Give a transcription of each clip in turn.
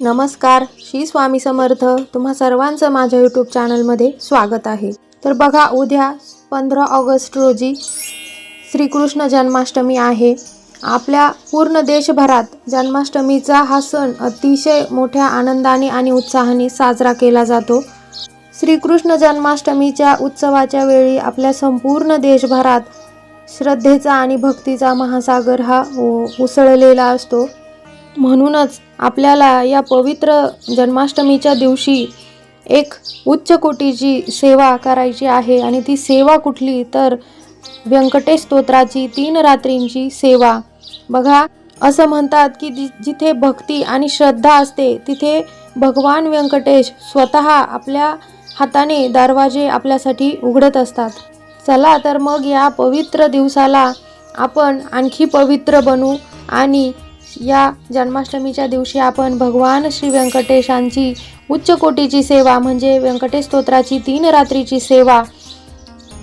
नमस्कार श्री स्वामी समर्थ. तुम्हा सर्वांचं माझ्या यूट्यूब चॅनलमध्ये स्वागत आहे. तर बघा उद्या पंधरा ऑगस्ट रोजी श्रीकृष्ण जन्माष्टमी आहे. आपल्या पूर्ण देशभरात जन्माष्टमीचा हा सण अतिशय मोठ्या आनंदाने आणि उत्साहाने साजरा केला जातो. श्रीकृष्ण जन्माष्टमीच्या उत्सवाच्या वेळी आपल्या संपूर्ण देशभरात श्रद्धेचा आणि भक्तीचा महासागर हा उ- उसळलेला असतो. म्हणूनच आपल्याला या पवित्र जन्माष्टमीच्या दिवशी एक उच्च कोटीची सेवा करायची आहे आणि ती सेवा कुठली तर व्यंकटेश स्तोत्राची तीन रात्रींची सेवा. बघा असं म्हणतात की जि जिथे भक्ती आणि श्रद्धा असते तिथे भगवान व्यंकटेश स्वतः आपल्या हाताने दरवाजे आपल्यासाठी उघडत असतात. चला तर मग या पवित्र दिवसाला आपण आणखी पवित्र बनू आणि या जन्माष्टमीच्या दिवशी आपण भगवान श्री व्यंकटेशांची उच्च कोटीची सेवा म्हणजे व्यंकटेश स्तोत्राची तीन रात्रीची सेवा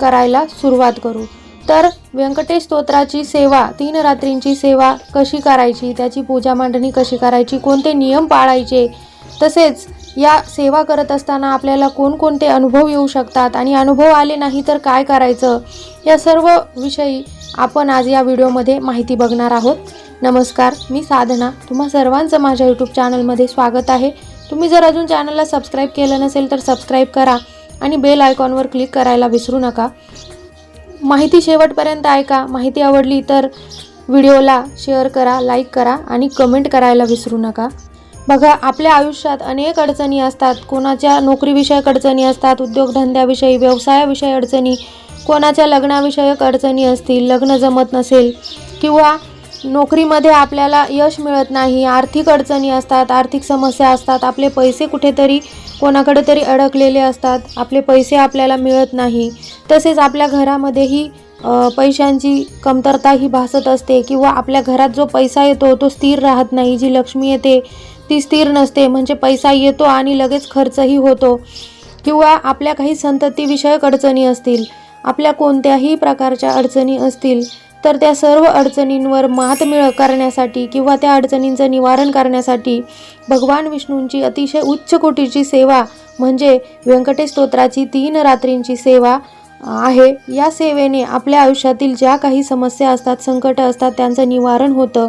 करायला सुरुवात करू. तर व्यंकटेश स्तोत्राची सेवा तीन रात्रींची सेवा कशी करायची त्याची पूजा मांडणी कशी करायची कोणते नियम पाळायचे तसेच या सेवा करत असताना आपल्याला कोणकोणते अनुभव येऊ शकतात आणि अनुभव आले नाही तर काय करायचं? या सर्व विषयी आपण आज या व्हिडिओमध्ये माहिती बघणार आहोत. नमस्कार मी साधना. तुम्हा सर्वांचं माझ्या यूट्यूब चॅनलमध्ये स्वागत आहे. तुम्ही जर अजून चॅनलला सबस्क्राईब केलं नसेल तर सबस्क्राईब करा आणि बेल आयकॉनवर क्लिक करायला विसरू नका. माहिती शेवटपर्यंत ऐका. माहिती आवडली तर व्हिडिओला शेअर करा लाईक करा आणि कमेंट करायला विसरू नका. बघा आपल्या आयुष्यात अनेक अडचणी असतात. कोणाच्या नोकरीविषयक अडचणी असतात उद्योगधंद्याविषयी व्यवसायाविषयी अडचणी कोणाच्या लग्नाविषयक अडचणी असतील लग्न जमत नसेल किंवा नोकरीमध्ये आपल्याला यश मिळत नाही आर्थिक अडचणी असतात आर्थिक समस्या असतात आपले पैसे कुठेतरी कोणाकडे तरी अडकलेले असतात आपले पैसे आपल्याला मिळत नाही. तसेच आपल्या घरामध्येही पैशांची कमतरता ही भासत असते किंवा आपल्या घरात जो पैसा येतो तो स्थिर राहत नाही जी लक्ष्मी येते ती स्थिर नसते म्हणजे पैसा येतो आणि लगेच खर्चही होतो. किंवा आपल्या काही संततीविषयक अडचणी असतील आपल्या कोणत्याही प्रकारच्या अडचणी असतील तर त्या सर्व अडचणींवर मात मिळ करण्यासाठी किंवा त्या अडचणींचं निवारण करण्यासाठी भगवान विष्णूंची अतिशय उच्च कोटीची सेवा म्हणजे व्यंकटेश स्तोत्राची तीन रात्रींची सेवा आहे. या सेवेने आपल्या आयुष्यातील ज्या काही समस्या असतात संकट असतात त्यांचं निवारण होतं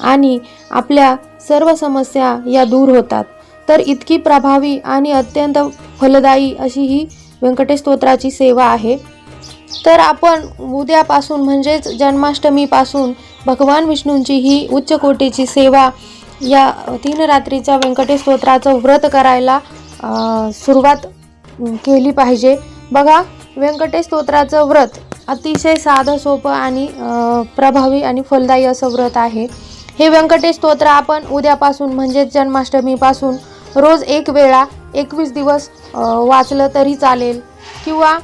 आणि आपल्या सर्व समस्या या दूर होतात. तर इतकी प्रभावी आणि अत्यंत फलदायी अशी ही व्यंकटेश स्तोत्राची सेवा आहे. तर आपण उद्यापासून म्हणजेच जन्माष्टमीपासून भगवान विष्णूंची ही उच्च कोटीची सेवा या तीन रात्रीच्या व्यंकटेश स्तोत्राचं व्रत करायला सुरुवात केली पाहिजे. बघा व्यंकटेश स्तोत्राचं व्रत अतिशय साधं सोपं आणि प्रभावी आणि फलदायी असं व्रत आहे. हे व्यंकटेश स्तोत्र आपण उद्यापासून म्हणजेच जन्माष्टमीपासून रोज एक वेळा एकवीस दिवस वाचलं तरी चालेल. किंवा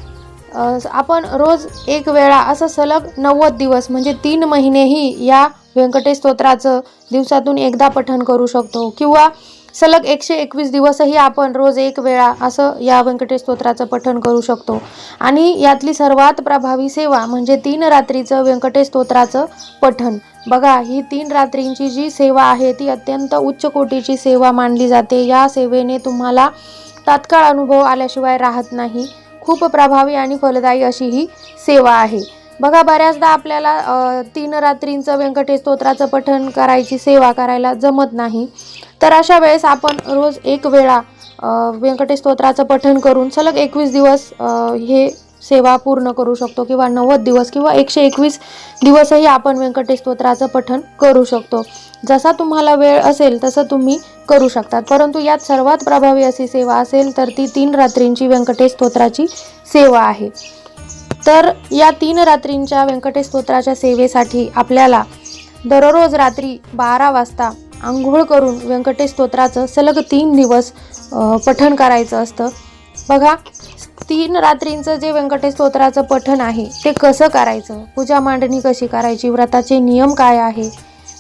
आपण रोज एक वेळा असं सलग नव्वद दिवस म्हणजे तीन महिनेही या व्यंकटेश स्तोत्राचं दिवसातून एकदा पठण करू शकतो. किंवा सलग एकशे एकवीस दिवसही आपण रोज एक वेळा असं या व्यंकटेश स्तोत्राचं पठण करू शकतो. आणि यातली सर्वात प्रभावी सेवा म्हणजे तीन रात्रीचं व्यंकटेश स्तोत्राचं पठण. बघा ही तीन रात्रींची जी सेवा आहे ती अत्यंत उच्च कोटीची सेवा मानली जाते. या सेवेने तुम्हाला तात्काळ अनुभव आल्याशिवाय राहत नाही. खूप प्रभावी आणि फलदायी अशी ही सेवा आहे. बघा बऱ्याचदा आपल्याला तीन रात्रींचं व्यंकटेश स्तोत्राचं पठण करायची सेवा करायला जमत नाही. तर अशा वेळेस आपण रोज एक वेळा व्यंकटेश स्तोत्राचं पठण करून सलग एकवीस दिवस हे सेवा पूर्ण करू शकतो किंवा नव्वद दिवस किंवा एकशे एकवीस दिवसही आपण व्यंकटेश स्तोत्राचं पठण करू शकतो. जसा तुम्हाला वेळ असेल तसं तुम्ही करू शकतात. परंतु यात सर्वात प्रभावी अशी सेवा असेल तर ती तीन रात्रींची व्यंकटेश स्तोत्राची सेवा आहे. तर या तीन रात्रींच्या व्यंकटेश स्तोत्राच्या सेवेसाठी आपल्याला दररोज रात्री बारा वाजता आंघोळ करून व्यंकटेश स्तोत्राचं सलग तीन दिवस पठण करायचं असतं. बघा तीन रात्रींचं जे व्यंकटेश स्तोत्राचं पठण आहे ते कसं करायचं? पूजा मांडणी कशी करायची? व्रताचे नियम काय आहे?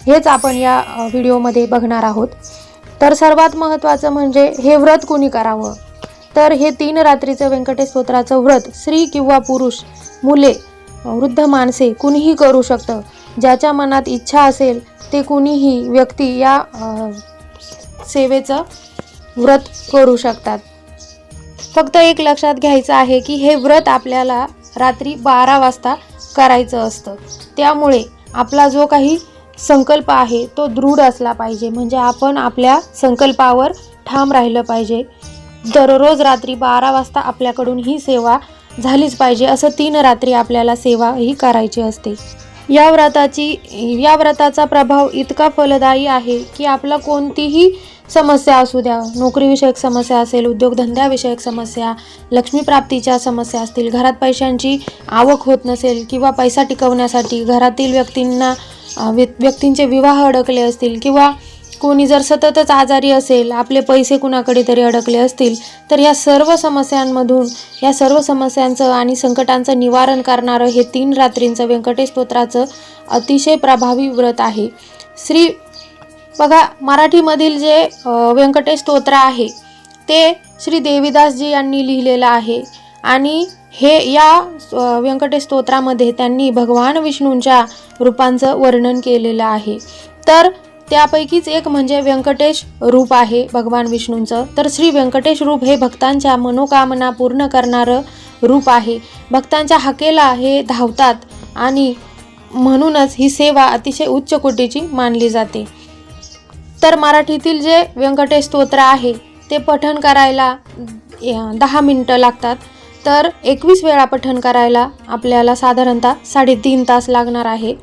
हेच आपण या व्हिडिओमध्ये बघणार आहोत. तर सर्वात महत्त्वाचं म्हणजे हे व्रत कुणी करावं? तर हे तीन रात्रीचं व्यंकटेश स्तोत्राचं व्रत स्त्री किंवा पुरुष मुले वृद्ध माणसे कुणीही करू शकतं. ज्याच्या मनात इच्छा असेल ते कुणीही व्यक्ती या सेवेचं व्रत करू शकतात. फक्त एक लक्षात घ्यायचं आहे की हे व्रत आपल्याला रात्री बारा वाजता करायचं असतं. त्यामुळे आपला जो काही संकल्प आहे तो दृढ असला पाहिजे. म्हणजे आपण आपल्या संकल्पावर ठाम राहिलं पाहिजे. दररोज रात्री बारा वाजता आपल्याकडून ही सेवा झालीच पाहिजे असं तीन रात्री आपल्याला सेवा ही करायची असते. या व्रताची या व्रताचा प्रभाव इतका फलदायी आहे की आपला कोणतीही समस्या असू द्या नोकरीविषयक समस्या असेल उद्योगधंद्याविषयक समस्या लक्ष्मीप्राप्तीच्या समस्या असतील घरात पैशांची आवक होत नसेल किंवा पैसा टिकवण्यासाठी घरातील व्यक्तींना व्य- व्यक्तींचे विवाह अडकले असतील किंवा कोणी जर सततच आजारी असेल आपले पैसे कुणाकडे तरी अडकले असतील तर या सर्व समस्यांमधून या सर्व समस्यांचं आणि संकटांचं निवारण करणारं हे तीन रात्रींचं व्यंकटेश स्तोत्राचं अतिशय प्रभावी व्रत आहे. श्री बघा मराठीमधील जे व्यंकटेश स्तोत्र आहे ते श्री देवीदासजी यांनी लिहिलेलं आहे. आणि हे या व्यंकटेश स्तोत्रामध्ये त्यांनी भगवान विष्णूंच्या रूपांचं वर्णन केलेलं आहे. तर त्यापैकीच एक म्हणजे व्यंकटेश रूप आहे भगवान विष्णूंचं. तर श्री व्यंकटेश रूप हे भक्तांच्या मनोकामना पूर्ण करणारं रूप आहे. भक्तांच्या हाकेला हे धावतात आणि म्हणूनच ही सेवा अतिशय उच्च कोटीची मानली जाते. तर मराठीतील जे व्यंकटेश स्तोत्र आहे ते पठण करायला दहा मिनटं लागतात. तर एकवीस वेळा पठण करायला आपल्याला साधारणतः साडेतीन तास लागणार आहे.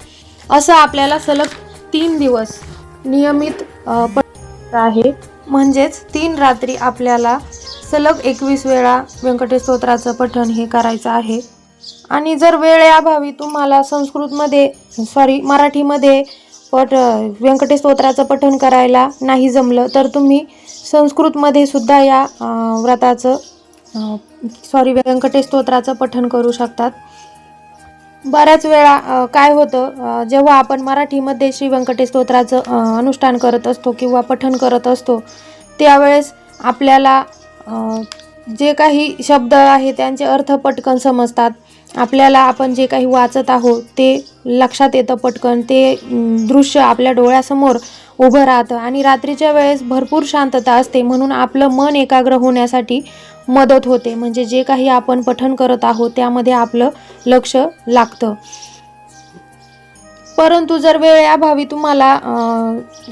असं आपल्याला सलग तीन दिवस नियमित आहे. म्हणजेच तीन रात्री आपल्याला सलग एकवीस वेळा व्यंकटेश स्तोत्राचं पठण हे करायचं आहे. आणि जर वेळेअभावी तुम्हाला संस्कृतमध्ये सॉरी मराठीमध्ये पट व्यंकटेश स्तोत्राचं पठण करायला नाही जमलं तर तुम्ही संस्कृतमध्ये सुद्धा या व्रताचं सॉरी व्यंकटेश स्तोत्राचं पठण करू शकतात. बऱ्याच वेळा काय होतं जेव्हा आपण मराठीमध्ये श्री व्यंकटेश स्तोत्राचं अनुष्ठान करत असतो किंवा पठण करत असतो त्यावेळेस आपल्याला जे काही शब्द आहे त्यांचे अर्थ पटकन समजतात. आपल्याला आपण जे काही वाचत आहोत ते लक्षात येतं पटकन. ते दृश्य आपल्या डोळ्यासमोर उभं राहतं आणि रात्रीच्या वेळेस भरपूर शांतता असते म्हणून आपलं मन एकाग्र होण्यासाठी मदत होते. म्हणजे जे काही आपण पठण करत आहोत त्यामध्ये आपलं लक्ष लागतं. परंतु जर वेळेअभावी तुम्हाला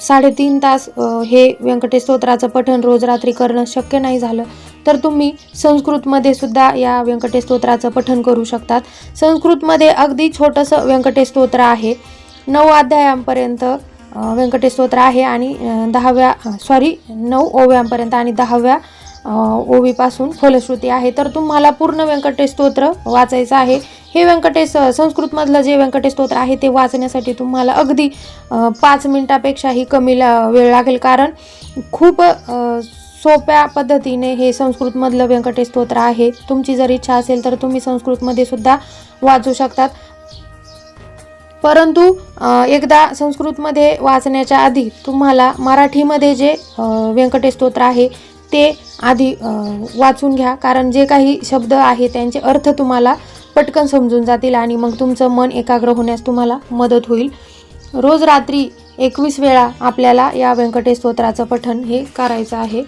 साडेतीन तास हे व्यंकटेश स्तोत्राचं पठण रोज रात्री करणं शक्य नाही झालं तर तुम्ही संस्कृतमध्ये सुद्धा या व्यंकटेश स्तोत्राचं पठन करू शकतात. संस्कृतमध्ये अगदी छोटंसं व्यंकटेश स्तोत्र आहे. नऊ अध्यायांपर्यंत व्यंकटेश स्तोत्र आहे आणि दहाव्या सॉरी नऊ ओव्यांपर्यंत आणि दहाव्या ओवीपासून फलश्रुती आहे. तर तुम्हाला पूर्ण व्यंकटेश स्तोत्र वाचायचं आहे. हे व्यंकटेश संस्कृतमधलं जे व्यंकटेश स्तोत्र आहे ते वाचण्यासाठी तुम्हाला अगदी पाच मिनटापेक्षाही कमी ला वेळ लागेल. कारण खूप सोप्या पद्धतीने हे संस्कृतमधलं व्यंकटेश स्तोत्र आहे. तुमची जर इच्छा असेल तर तुम्ही संस्कृतमध्ये सुद्धा वाचू शकतात. परंतु एकदा संस्कृतमध्ये वाचण्याच्या आधी तुम्हाला मराठीमध्ये जे व्यंकटेश स्तोत्र आहे ते आधी वाचून घ्या. कारण जे काही शब्द आहे त्यांचे अर्थ तुम्हाला पटकन समजून जातील आणि मग तुमचं मन एकाग्र होण्यास तुम्हाला मदत होईल. रोज रात्री एकवीस वेळा आपल्याला या व्यंकटेश स्तोत्राचं पठण हे करायचं आहे.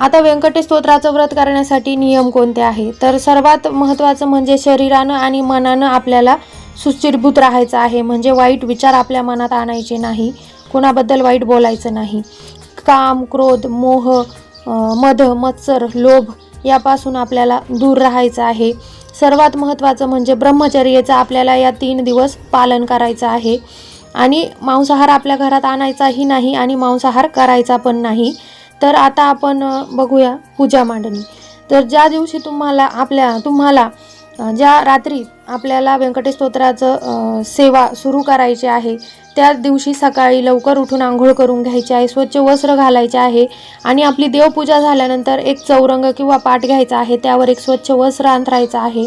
आता व्यंकटेश स्तोत्राचं व्रत करण्यासाठी नियम कोणते आहे? तर सर्वात महत्त्वाचं म्हणजे शरीरानं आणि मनानं आपल्याला सुस्थिरभूत राहायचं आहे. म्हणजे वाईट विचार आपल्या मनात आणायचे नाही. कोणाबद्दल वाईट बोलायचं नाही. काम क्रोध मोह मध मत्सर लोभ यापासून आपल्याला दूर राहायचं आहे. सर्वात महत्त्वाचं म्हणजे ब्रह्मचर्याचं आपल्याला या तीन दिवस पालन करायचं आहे. आणि मांसाहार आपल्या घरात आणायचाही नाही आणि मांसाहार करायचा पण नाही. तर आता आपण बघूया पूजा मांडणी. तर ज्या दिवशी तुम्हाला आपल्या तुम्हाला ज्या रात्री आपल्याला व्यंकटेश स्तोत्राचं सेवा सुरू करायची आहे त्या दिवशी सकाळी लवकर उठून आंघोळ करून घ्यायची आहे स्वच्छ वस्त्र घालायचे आहे आणि आपली देवपूजा झाल्यानंतर एक चौरंग किंवा पाठ घ्यायचा आहे त्यावर एक स्वच्छ वस्त्र अंतरायचं आहे.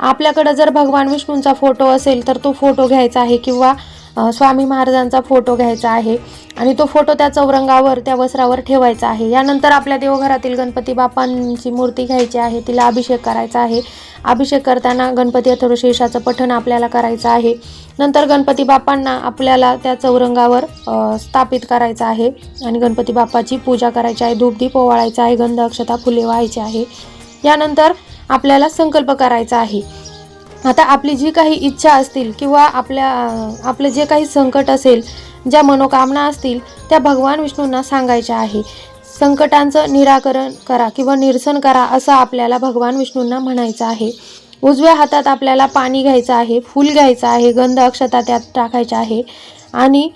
आपल्याकडं जर भगवान विष्णूंचा फोटो असेल तर तो फोटो घ्यायचा आहे किंवा स्वामी महाराजांचा फोटो घ्यायचा आहे आणि तो फोटो त्या चौरंगावर त्या वस्त्रावर ठेवायचा आहे. यानंतर आपल्या देवघरातील गणपती बाप्पांची मूर्ती घ्यायची आहे तिला अभिषेक करायचा आहे. अभिषेक करताना गणपती अथर्वशीर्षाचं पठण आपल्याला करायचं आहे. नंतर गणपती बाप्पांना आपल्याला त्या चौरंगावर स्थापित करायचं आहे आणि गणपती बाप्पाची पूजा करायची आहे. धूपदीप ओवाळायचा आहे गंध अक्षता फुले व्हायची आहे. यानंतर आपल्याला संकल्प करायचा आहे. आता आपली जी काही इच्छा असतील किंवा आपल्या आपलं जे काही संकट असेल ज्या मनोकामना असतील त्या भगवान विष्णूंना सांगायच्या आहे. संकटांचं निराकरण करा किंवा निरसन करा असं आपल्याला भगवान विष्णूंना म्हणायचं आहे. उजव्या हातात आपल्याला पाणी घ्यायचं आहे फूल घ्यायचं आहे गंध अक्षता त्यात टाकायच्या आहे. आणि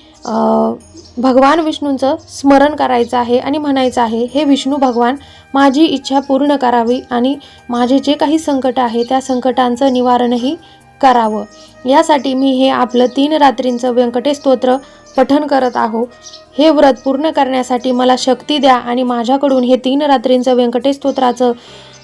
भगवान विष्णूंचं स्मरण करायचं आहे आणि म्हणायचं आहे हे विष्णू भगवान माझी इच्छा पूर्ण करावी आणि माझे जे काही संकट आहे त्या संकटांचं निवारणही करावं. यासाठी मी हे आपलं तीन रात्रींचं व्यंकटेश स्तोत्र पठन करत आहो. हे व्रत पूर्ण करण्यासाठी मला शक्ती द्या आणि माझ्याकडून हे तीन रात्रींचं व्यंकटेश स्तोत्राचं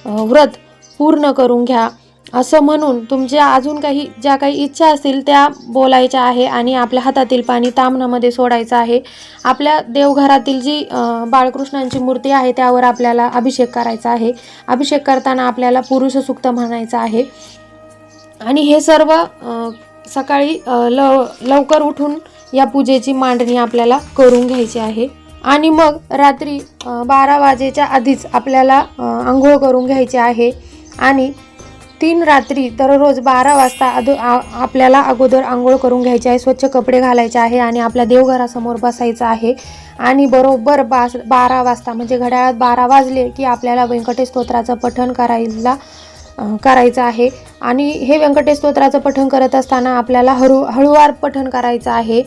व्रत पूर्ण करून घ्या. असं म्हणून तुमच्या अजून काही ज्या काही इच्छा असतील त्या बोलायच्या आहे आणि आपल्या हातातील पाणी तामणामध्ये सोडायचं आहे. आपल्या देवघरातील जी बाळकृष्णांची मूर्ती आहे त्यावर आपल्याला अभिषेक करायचा आहे. अभिषेक करताना आपल्याला पुरुष सुक्त म्हणायचं आहे. आणि हे सर्व सकाळी लव लवकर उठून या पूजेची मांडणी आपल्याला करून घ्यायची आहे. आणि मग रात्री बारा वाजेच्या आधीच आपल्याला आंघोळ करून घ्यायची आहे. आणि तीन रात्री दररोज बारा वाजता अदो आ आपल्याला अगोदर आंघोळ करून घ्यायची आहे स्वच्छ कपडे घालायचे आहे आणि आपल्या देवघरासमोर बसायचं आहे. आणि बरोबर बास बारा वाजता म्हणजे घड्याळात बारा वाजले की आपल्याला व्यंकटेश स्तोत्राचं पठण करायला करायचं आहे. आणि हे व्यंकटेश स्तोत्राचं पठण करत असताना आपल्याला हळू हळूवार पठण करायचं आहे.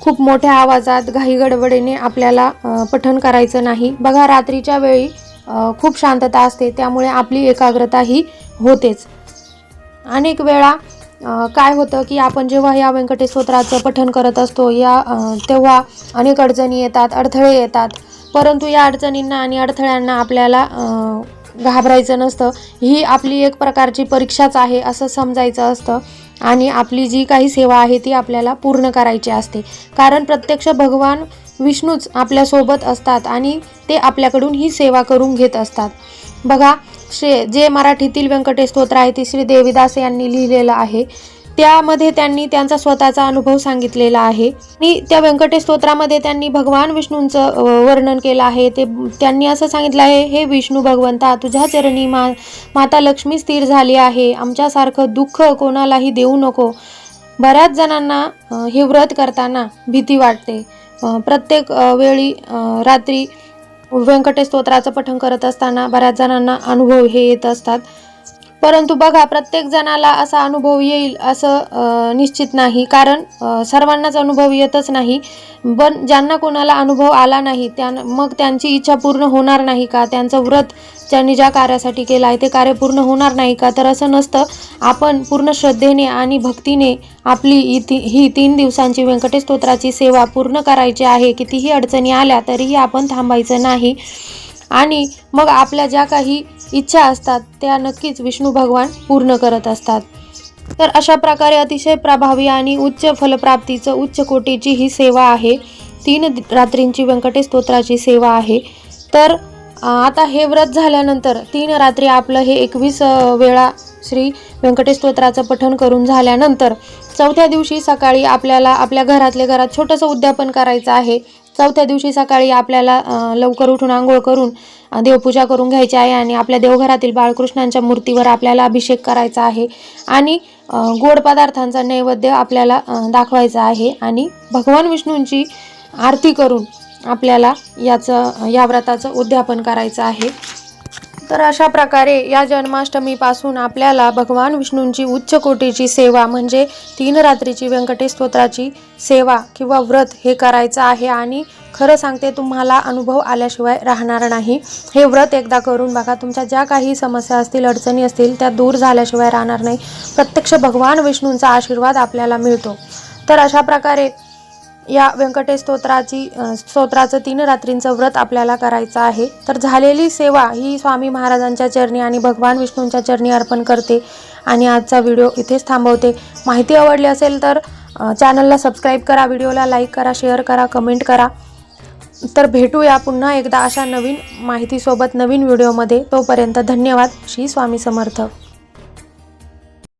खूप मोठ्या आवाजात घाई गडबडीने आपल्याला पठण करायचं नाही. बघा रात्रीच्या वेळी खूप शांतता असते त्यामुळे आपली एकाग्रता ही होतेच. अनेक वेळा काय होतं की आपण जेव्हा या व्यंकटेश स्तोत्राचं पठण करत असतो या तेव्हा अनेक अडचणी येतात अडथळे येतात. परंतु या अडचणींना आणि अडथळ्यांना आपल्याला घाबरायचं नसतं. ही आपली एक प्रकारची परीक्षाच आहे असं समजायचं असतं. आणि आपली जी काही सेवा आहे ती आपल्याला पूर्ण करायची असते. कारण प्रत्यक्ष भगवान विष्णूच आपल्यासोबत असतात आणि ते आपल्याकडून ही सेवा करून घेत असतात. बघा श्रे जे मराठीतील व्यंकटेश स्तोत्र आहे ते श्री देवीदास यांनी लिहिलेलं आहे. त्यामध्ये त्यांनी त्यांचा स्वतःचा अनुभव सांगितलेला आहे. आणि त्या व्यंकटेश स्तोत्रामध्ये त्यांनी भगवान विष्णूंचं वर्णन केलं आहे. ते त्यांनी असं सांगितलं आहे हे विष्णू भगवंता तुझ्या चरणी मा माता लक्ष्मी स्थिर झाली आहे. आमच्यासारखं दुःख कोणालाही देऊ नको. बऱ्याच जणांना हे व्रत करताना भीती वाटते. प्रत्येक वेळी रात्री व्यंकटेश स्तोत्राचं पठण करत असताना बऱ्याच जणांना अनुभव हे येत असतात. परंतु बघा प्रत्येक जणाला असा अनुभव येईल असं निश्चित नाही. कारण सर्वांनाच अनुभव येतच नाही. पण ज्यांना कोणाला अनुभव आला नाही त्या मग त्यांची इच्छा पूर्ण होणार नाही का? त्यांचं व्रत त्यांनी ज्या कार्यासाठी केलं आहे ते कार्य पूर्ण होणार नाही का? तर असं नसतं. आपण पूर्ण श्रद्धेने आणि भक्तीने आपली ही ती ही तीन दिवसांची व्यंकटेश स्तोत्राची सेवा पूर्ण करायची आहे कितीही अडचणी आल्या तरीही आपण थांबायचं नाही. आणि मग आपल्या ज्या काही इच्छा असतात त्या नक्कीच विष्णू भगवान पूर्ण करत असतात. तर अशा प्रकारे अतिशय प्रभावी आणि उच्च फलप्राप्तीचं उच्च कोटीची ही सेवा आहे. तीन रात्रींची व्यंकटेश स्तोत्राची सेवा आहे. तर आता हे व्रत झाल्यानंतर तीन रात्री आपलं हे एकवीस वेळा श्री व्यंकटेश स्तोत्राचं पठण करून झाल्यानंतर चौथ्या दिवशी सकाळी आपल्याला आपल्या घरातल्या घरात छोटंसं उद्यापन करायचं आहे. चौथ्या दिवशी सकाळी आपल्याला लवकर उठून आंघोळ करून देवपूजा करून घ्यायची आहे आणि आपल्या देवघरातील बाळकृष्णांच्या मूर्तीवर आपल्याला अभिषेक करायचा आहे. आणि गोड पदार्थांचा नैवेद्य आपल्याला दाखवायचा आहे. आणि भगवान विष्णूंची आरती करून आपल्याला याचं या व्रताचं उद्यापन करायचं आहे. तर अशा प्रकारे या जन्माष्टमीपासून आपल्याला भगवान विष्णूंची उच्च कोटीची सेवा म्हणजे तीन रात्रीची व्यंकटेश स्तोत्राची सेवा किंवा व्रत हे करायचं आहे. आणि खरं सांगते तुम्हाला अनुभव आल्याशिवाय राहणार नाही. हे व्रत एकदा करून बघा तुमच्या ज्या काही समस्या असतील अडचणी असतील त्या दूर झाल्याशिवाय राहणार नाही. प्रत्यक्ष भगवान विष्णूंचा आशीर्वाद आपल्याला मिळतो. तर अशा प्रकारे या व्यंकटेश स्तोत्राची स्तोत्राचं तीन रात्रींचं व्रत आपल्याला करायचं आहे. तर झालेली सेवा ही स्वामी महाराजांच्या चरणी आणि भगवान विष्णूंच्या चरणी अर्पण करते आणि आजचा व्हिडिओ इथेच थांबवते. माहिती आवडली असेल तर चॅनलला सबस्क्राईब करा व्हिडिओला लाईक करा शेअर करा कमेंट करा. तर भेटूया पुन्हा एकदा अशा नवीन माहितीसोबत नवीन व्हिडिओमध्ये. तोपर्यंत धन्यवाद. श्री स्वामी समर्थ.